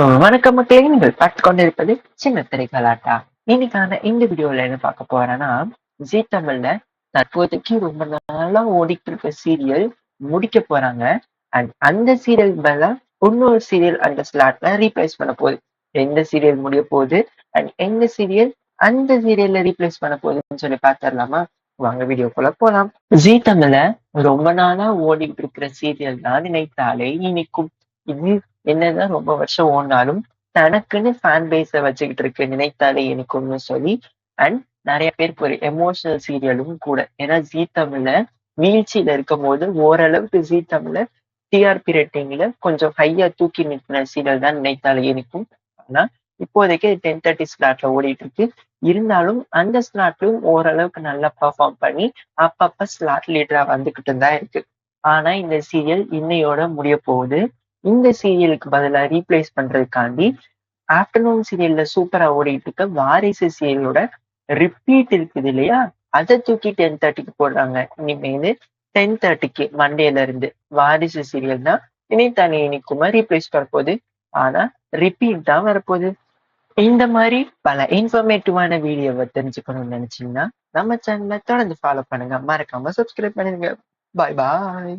வணக்கம் மக்களே நீங்கள் பார்த்து கொண்டிருப்பது சின்ன திரைக்கலாட்டா. இன்னைக்கான இந்த வீடியோல என்ன பார்க்க போறேன்னா ஜி தமிழ்ல தற்போதைக்கு ரொம்ப நாளா ஓடிட்டு இருக்க சீரியல் முடிக்க போறாங்க. அண்ட் அந்த சீரியல் மேல இன்னொரு சீரியல் அந்த ஸ்லாட்ல ரீப்ளேஸ் பண்ண போகுது. எந்த சீரியல் முடிய போகுது அண்ட் எந்த சீரியல் அந்த சீரியல்ல ரீப்ளேஸ் பண்ண போகுதுன்னு சொல்லி பார்த்துடலாமா வாங்க வீடியோக்குள்ள போலாம். ஜி தமிழ்ல ரொம்ப நாளா ஓடிட்டு இருக்கிற சீரியல் தான் நினைத்தாலே இனிக்கும். இது என்னதான் ரொம்ப வருஷம் ஓடினாலும் தனக்குன்னு ஃபேன் பேஸ வச்சுக்கிட்டு இருக்கு நினைத்தாலே எனக்குன்னு சொல்லி அண்ட் நிறைய பேருக்கு ஒரு எமோஷனல் சீரியலும் கூட. ஏன்னா ஜீ தமிழ்ல வீழ்ச்சியில இருக்கும் போது ஓரளவுக்கு ஜீ தமிழ்ல டிஆர்பி ரேட்டிங்ல கொஞ்சம் ஹையா தூக்கி நிற்கிற சீரியல் தான் நினைத்தாலே எனக்கும். ஆனா இப்போதைக்கு டென் தேர்ட்டி ஸ்லாட்ல ஓடிட்டு இருக்கு. இருந்தாலும் அந்த ஸ்லாட்லயும் ஓரளவுக்கு நல்லா பெர்ஃபார்ம் பண்ணி அப்பப்ப ஸ்லாட் லீடரா வந்துகிட்டு தான் இருக்கு. ஆனா இந்த சீரியல் இன்னையோட முடிய போகுது இந்த சீரியலுக்கு பதிலா ரீப்ளேஸ் பண்றதுக்காண்டி ஆஃப்டர்நூன் சீரியல்ல சூப்பரா ஓடிட்டு இருக்க வாரிசு சீரியலோட ரிப்பீட் இருக்குது இல்லையா? அதை தூக்கி டென் தேர்ட்டிக்கு போடுறாங்க. இனிமேல் டென் தேர்ட்டிக்கு மண்டேல இருந்து வாரிசு சீரியல் தான் இனி தனி இனிக்குமா ரீப்ளேஸ் வரப்போகுது ஆனா ரிப்பீட் தான் வரப்போகுது. இந்த மாதிரி பல இன்ஃபர்மேட்டிவான வீடியோவை தெரிஞ்சுக்கணும்னு நினைச்சீங்கன்னா நம்ம சேனலை தொடர்ந்து ஃபாலோ பண்ணுங்க. மறக்காம சப்ஸ்கிரைப் பண்ணுங்க. பாய் பாய்